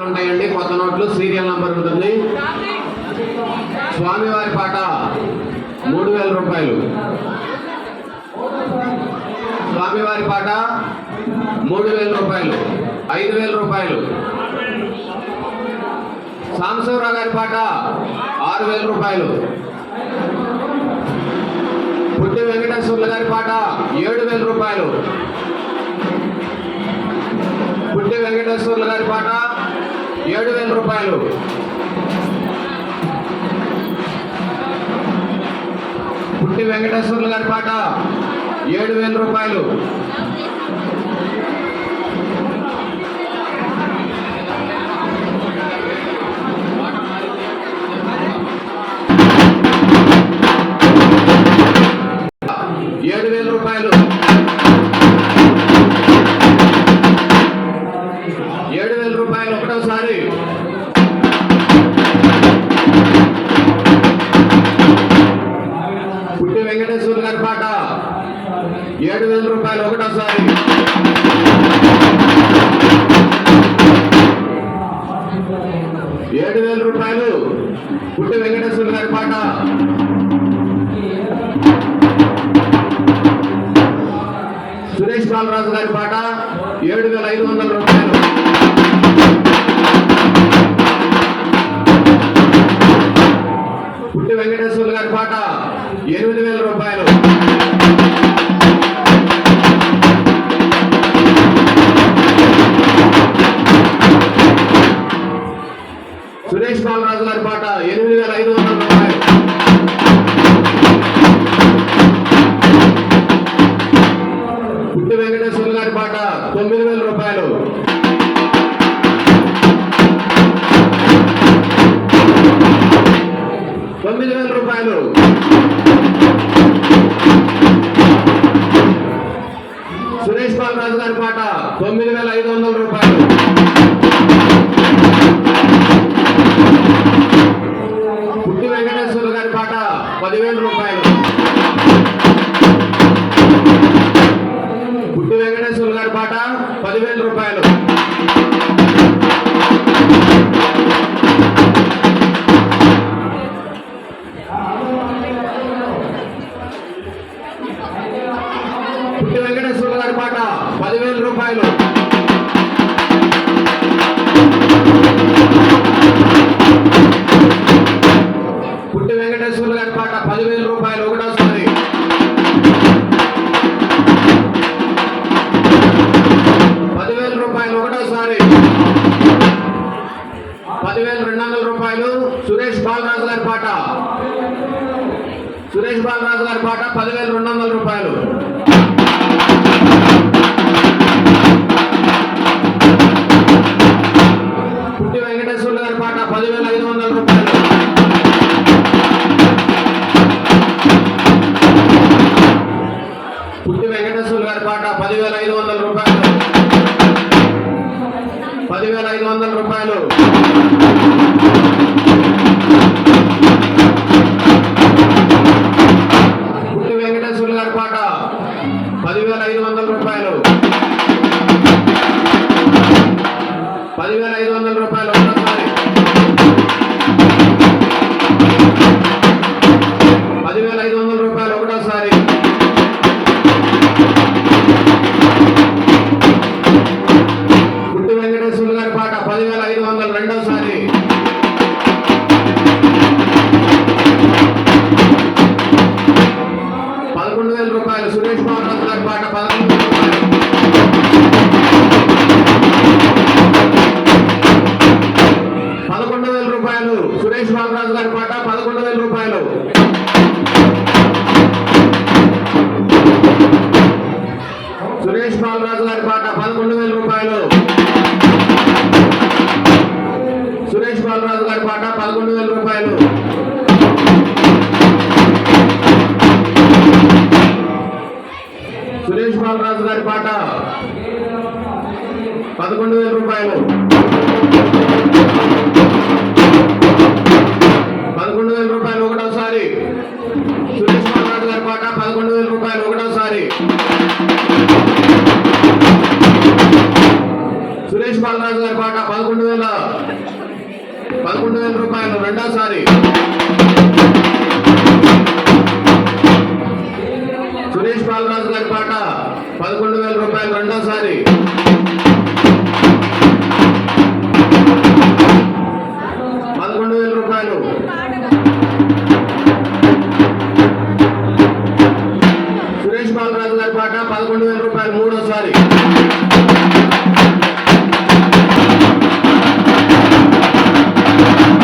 ఉంటాయండి. కొత్త నోట్లు సీరియల్ నంబర్ ఉంటుంది. స్వామివారి పాట మూడు వేల రూపాయలు. స్వామివారి పాట మూడు వేల రూపాయలు. ఐదు వేల రూపాయలు. సాంబశివరావు గారి పాట ఆరు వేల రూపాయలు. పుట్టి వెంకటేశ్వర్ల గారి పాట ఏడు వేల రూపాయలు. పుట్టి వెంకటేశ్వర్ల గారి పాట ఏడు వేల రూపాయలు. పుట్టి వెంకటేశ్వర్లు గారి పాట ఏడు వేల రూపాయలు. ఏడు వేల రూపాయలు. పుట్టి వెంకటేశ్వర గారి పాట. సురేష్ బాలరాజు గారి పాట ఏడు వేల ఐదు వందల రూపాయలు. పుట్టి వెంకటేశ్వర గారి పాట ఎనిమిది వేల రూపాయలు. రూపాయలు. సురేష్ బాలరాజు గారి పాట తొమ్మిది వేల ఐదు వందల రూపాయలు. పుట్టి వెంకటేశ్వర గారి పాట పదివేల రూపాయలు. పుట్టి వెంకటేశ్వర గారి పాట పదివేల రూపాయలు. పుట్టి వెంకటేశ్వర గారి పాట పదివేల రూపాయలు ఒకటోసారి పదివేల రూపాయలు ఒకటోసారి పదివేల రెండు వందల రూపాయలు సురేష్ బాలరాజు గారి పాట. సురేష్ బాలరాజు గారి పాట పదివేల రెండు వందల రూపాయలు. ఐదు వందల రూపాయలు. పుట్టి వెంకటేశ్వర గారి పాట పదివేల ఐదు వందల రూపాయలు. పదివేల ఐదు వందల రూపాయలు. రాజు గారి పాట పదకొండు వేల రూపాయలు. సురేష్ బాలరాజు గారి పాట పదకొండు వేల రూపాయలు. సురేష్ బాలరాజు గారి పాట పదకొండు వేల రూపాయలు. పదకొండు వేల పదకొండు వేల రూపాయలు రెండోసారి. సురేష్ బాలరాజు గారి పాట పదకొండు వేల రూపాయలు రెండోసారి. పదకొండు వేల రూపాయలు. సురేష్ బాలరాజు గారి పాట పదకొండు వేల రూపాయలు మూడోసారి. you.